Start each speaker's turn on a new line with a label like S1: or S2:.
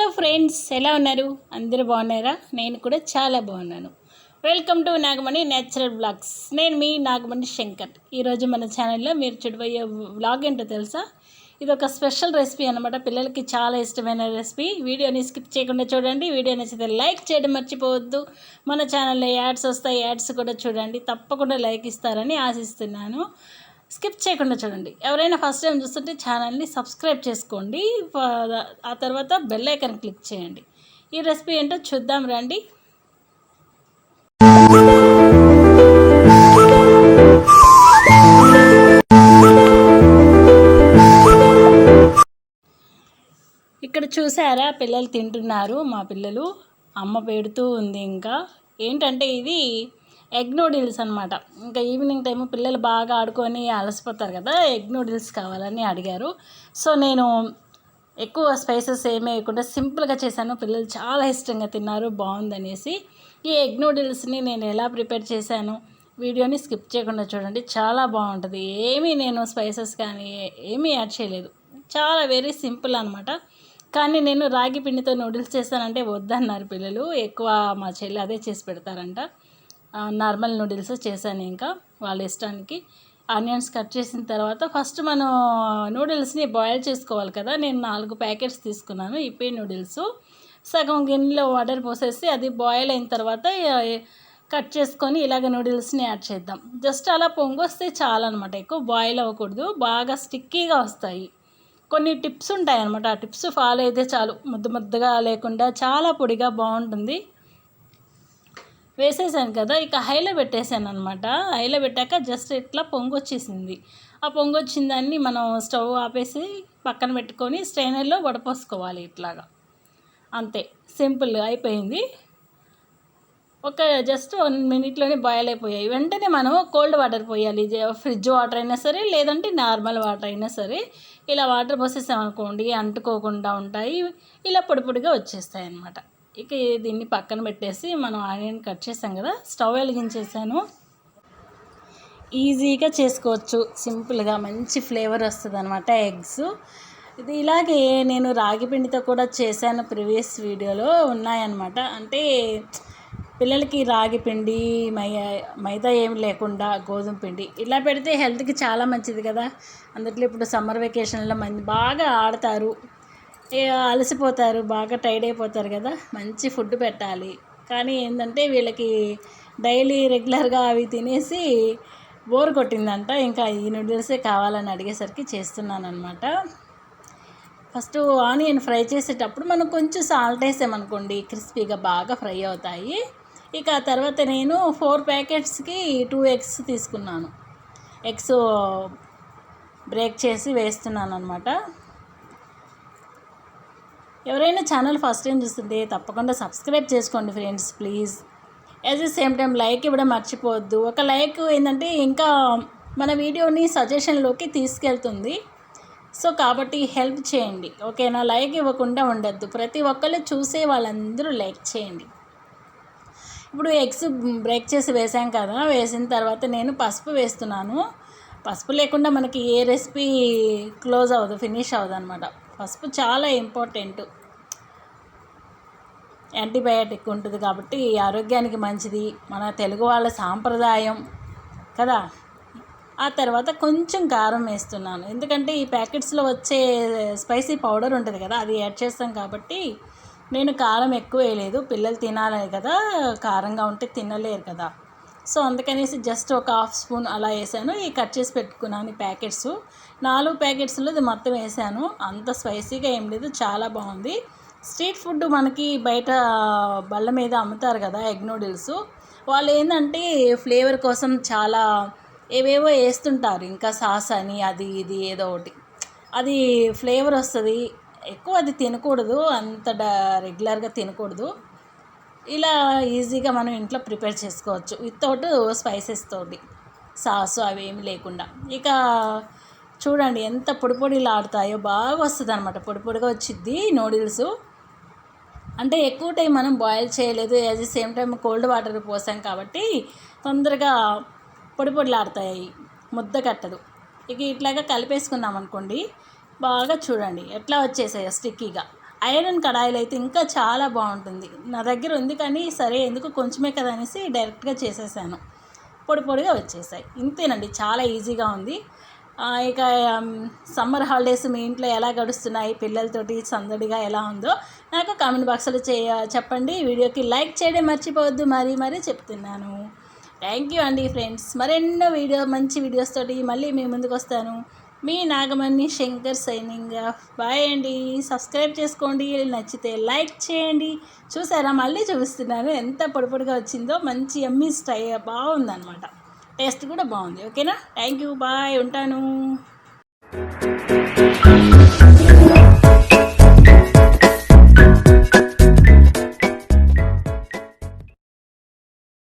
S1: Hello friends ఎలా ఉన్నారు? అందరూ బాగున్నారా? నేను కూడా చాలా బాగున్నాను. Welcome to Nagamani natural blogs. నేను మీ నాగమణి శంకర్. ఈరోజు మన ఛానల్లో మీరు చూడబోయే వ్లాగ్ ఏంటో తెలుసా? ఇది ఒక స్పెషల్ రెసిపీ అనమాట పిల్లలకి చాలా ఇష్టమైన రెసిపీ. వీడియోని స్కిప్ చేయకుండా చూడండి. వీడియో నచ్చితే లైక్ చేయడం మర్చిపోవద్దు. మన ఛానల్లో యాడ్స్ వస్తాయి యాడ్స్ కూడా చూడండి. తప్పకుండా లైక్ ఇస్తారని ఆశిస్తున్నాను. స్కిప్ చేయకుండా చూడండి. ఎవరైనా ఫస్ట్ టైం చూస్తుంటే ఛానల్ని సబ్స్క్రైబ్ చేసుకోండి. ఆ తర్వాత బెల్ ఐకన్ క్లిక్ చేయండి. ఈ రెసిపీ ఏంటో చూద్దాం రండి. ఇక్కడ చూసారా? పిల్లలు తింటున్నారు మా పిల్లలు. అమ్మ పెడుతూ ఉంది ఇంకా. ఏంటంటే ఇది ఎగ్ నూడిల్స్ అనమాట ఇంకా ఈవినింగ్ టైము పిల్లలు బాగా ఆడుకొని అలసిపోతారు కదా ఎగ్ నూడిల్స్ కావాలని అడిగారు. సో నేను ఎక్కువ స్పైసెస్ ఏమీ వేయకుండా సింపుల్గా చేశాను. పిల్లలు చాలా ఇష్టంగా తిన్నారు బాగుందనేసి. ఈ ఎగ్ నూడిల్స్ని నేను ఎలా ప్రిపేర్ చేశాను వీడియోని స్కిప్ చేయకుండా చూడండి. చాలా బాగుంటుంది. ఏమీ నేను స్పైసెస్ కానీ ఏమీ యాడ్ చేయలేదు. చాలా వెరీ సింపుల్ అనమాట కానీ నేను రాగి పిండితో నూడిల్స్ చేస్తానంటే వద్దన్నారు పిల్లలు. ఎక్కువ మా చెల్లి అదే చేసి పెడతారంట. నార్మల్ నూడిల్స్ చేశాను ఇంకా వాళ్ళ ఇష్టానికి. ఆనియన్స్ కట్ చేసిన తర్వాత ఫస్ట్ మనం నూడిల్స్ని బాయిల్ చేసుకోవాలి కదా నేను నాలుగు ప్యాకెట్స్ తీసుకున్నాను ఇప్పి నూడిల్స్. సగం గిన్నెలో వాటర్ పోసేసి అది బాయిల్ అయిన తర్వాత కట్ చేసుకొని ఇలాగ నూడిల్స్ని యాడ్ చేద్దాం. జస్ట్ అలా పొంగొస్తే చాలన్నమాట ఎక్కువ బాయిల్ అవ్వకూడదు బాగా స్టిక్కీగా వస్తాయి. కొన్ని టిప్స్ ఉంటాయి అన్నమాట ఆ టిప్స్ ఫాలో అయితే చాలు. ముద్ద ముద్దగా లేకుండా చాలా పొడిగా బాగుంటుంది. వేసేసాను కదా ఇక హైలో పెట్టేసాను అనమాట హైలో పెట్టాక జస్ట్ ఇట్లా పొంగొచ్చేసింది. ఆ పొంగొచ్చిన దాన్ని మనం స్టవ్ ఆపేసి పక్కన పెట్టుకొని స్ట్రైనర్లో వడపోసుకోవాలి ఇట్లాగా. అంతే సింపుల్ అయిపోయింది. ఒక జస్ట్ వన్ మినిట్లోనే బాయిల్ అయిపోయాయి. వెంటనే మనం కోల్డ్ వాటర్ పోయాలి. ఫ్రిడ్జ్ వాటర్ అయినా సరే లేదంటే నార్మల్ వాటర్ అయినా సరే ఇలా వాటర్ పోసేసామనుకోండి అంటుకోకుండా ఉంటాయి. ఇలా పొడి పొడిగా వచ్చేస్తాయి అన్నమాట ఇక దీన్ని పక్కన పెట్టేసి మనం ఆనియన్ కట్ చేసాం కదా స్టవ్ వెలిగించేసాను. ఈజీగా చేసుకోవచ్చు సింపుల్గా మంచి ఫ్లేవర్ వస్తుంది అనమాట ఎగ్స్. ఇది ఇలాగే నేను రాగి పిండితో కూడా చేశాను ప్రీవియస్ వీడియోలో ఉన్నాయన్నమాట. అంటే పిల్లలకి రాగి పిండి మై మైదా ఏమి లేకుండా గోధుమ పిండి ఇలా పెడితే హెల్త్కి చాలా మంచిది కదా. అందుట్లో ఇప్పుడు సమ్మర్ వెకేషన్లో మంది బాగా ఆడతారు. అలసిపోతారు బాగా టైర్డ్ అయిపోతారు కదా మంచి ఫుడ్ పెట్టాలి. కానీ ఏంటంటే వీళ్ళకి డైలీ రెగ్యులర్గా అవి తినేసి బోర్ కొట్టిందంట. ఇంకా ఈ నూడిల్సే కావాలని అడిగేసరికి చేస్తున్నాను అనమాట ఫస్ట్ ఆనియన్ ఫ్రై చేసేటప్పుడు మనం కొంచెం సాల్ట్ వేసామనుకోండి క్రిస్పీగా బాగా ఫ్రై అవుతాయి. ఇక ఆ తర్వాత నేను ఫోర్ ప్యాకెట్స్కి టూ ఎగ్స్ తీసుకున్నాను. ఎగ్స్ బ్రేక్ చేసి వేస్తున్నాను అనమాట ఎవరైనా ఛానల్ ఫస్ట్ టైం చూస్తుంటే తప్పకుండా సబ్స్క్రైబ్ చేసుకోండి friends please. As the same time like ఇవ్వడం మర్చిపోవద్దు. ఒక లైక్ ఏంటంటే ఇంకా మన వీడియోని సజెషన్లోకి తీసుకెళ్తుంది. సో కాబట్టి హెల్ప్ చేయండి. ఓకేనా? లైక్ ఇవ్వకుండా ఉండద్దు. ప్రతి ఒక్కళ్ళు చూసే వాళ్ళందరూ లైక్ చేయండి. ఇప్పుడు ఎగ్స్ బ్రేక్ చేసి వేసాం కదా వేసిన తర్వాత నేను పసుపు వేస్తున్నాను. పసుపు లేకుండా మనకి ఏ రెసిపీ క్లోజ్ అవ్వదు ఫినిష్ అవ్వదు అనమాట పసుపు చాలా ఇంపార్టెంట్ యాంటీబయాటిక్ ఉంటుంది కాబట్టి ఆరోగ్యానికి మంచిది. మన తెలుగు వాళ్ళ సాంప్రదాయం కదా? ఆ తర్వాత కొంచెం కారం వేస్తున్నాను. ఎందుకంటే ఈ ప్యాకెట్స్లో వచ్చే స్పైసీ పౌడర్ ఉంటుంది కదా అది యాడ్ చేస్తాం కాబట్టి నేను కారం ఎక్కువ వేయలేదు. పిల్లలు తినాలి కదా కారంగా ఉంటే తినలేరు కదా. సో అందుకనేసి జస్ట్ ఒక హాఫ్ స్పూన్ అలా వేసాను. ఈ కట్ చేసి పెట్టుకున్నాను ఈ ప్యాకెట్స్. నాలుగు ప్యాకెట్స్లో ఇది మొత్తం వేసాను. అంత స్పైసీగా ఏం లేదు చాలా బాగుంది. స్ట్రీట్ ఫుడ్ మనకి బయట బల్ల మీద అమ్ముతారు కదా ఎగ్ నూడిల్స్. వాళ్ళు ఏంటంటే ఫ్లేవర్ కోసం చాలా ఏవేవో వేస్తుంటారు. ఇంకా సాస్ అని అది ఇది ఏదో ఒకటి. అది ఫ్లేవర్ వస్తుంది. ఎక్కువ అది తినకూడదు అంత డ- రెగ్యులర్గా తినకూడదు. ఇలా ఈజీగా మనం ఇంట్లో ప్రిపేర్ చేసుకోవచ్చు. వితౌట్ స్పైసెస్ తోటి. సాస్ అవి ఏమి లేకుండా. ఇక చూడండి ఎంత పొడి పొడిలాడుతాయో బాగా వస్తుంది అనమాట పొడి పొడిగా వచ్చిద్ది నూడిల్స్. అంటే ఎక్కువ టైం మనం బాయిల్ చేయలేదు. As the same time cold water పోసాం కాబట్టి తొందరగా పొడి పొడిలాడతాయి ముద్ద కట్టదు. ఇక ఇట్లాగా కలిపేసుకున్నాం అనుకోండి బాగా చూడండి ఎట్లా వచ్చేసాయో స్టిక్కీగా. ఐరన్ కడాయిలు అయితే ఇంకా చాలా బాగుంటుంది. నా దగ్గర ఉంది కానీ సరే ఎందుకు కొంచెమే కదా అనేసి డైరెక్ట్గా చేసేసాను. పొడి పొడిగా వచ్చేసాయి. ఇంతేనండి చాలా ఈజీగా ఉంది. ఇక సమ్మర్ హాలిడేస్ మీ ఇంట్లో ఎలా గడుస్తున్నాయి పిల్లలతోటి సందడిగా ఎలా ఉందో నాకు కామెంట్ బాక్స్లో చేయ చెప్పండి. వీడియోకి లైక్ చేయడం మర్చిపోవద్దు. మరీ మరీ చెప్తున్నాను. థ్యాంక్ యూ అండి ఫ్రెండ్స్. మరెన్నో వీడియో మంచి వీడియోస్ తోటి మళ్ళీ మీ ముందుకు వస్తాను. మీ నాగమణి శంకర్ సైనింగ్ బాయ్ అండి. సబ్స్క్రైబ్ చేసుకోండి. నచ్చితే లైక్ చేయండి. చూసారా? మళ్ళీ చూపిస్తున్నాను. ఎంత పొడిపొడిగా వచ్చిందో. మంచి ఎమ్మి స్టై బాగుందనమాట టేస్ట్ కూడా బాగుంది. ఓకేనా? Thank you. బాయ్. ఉంటాను.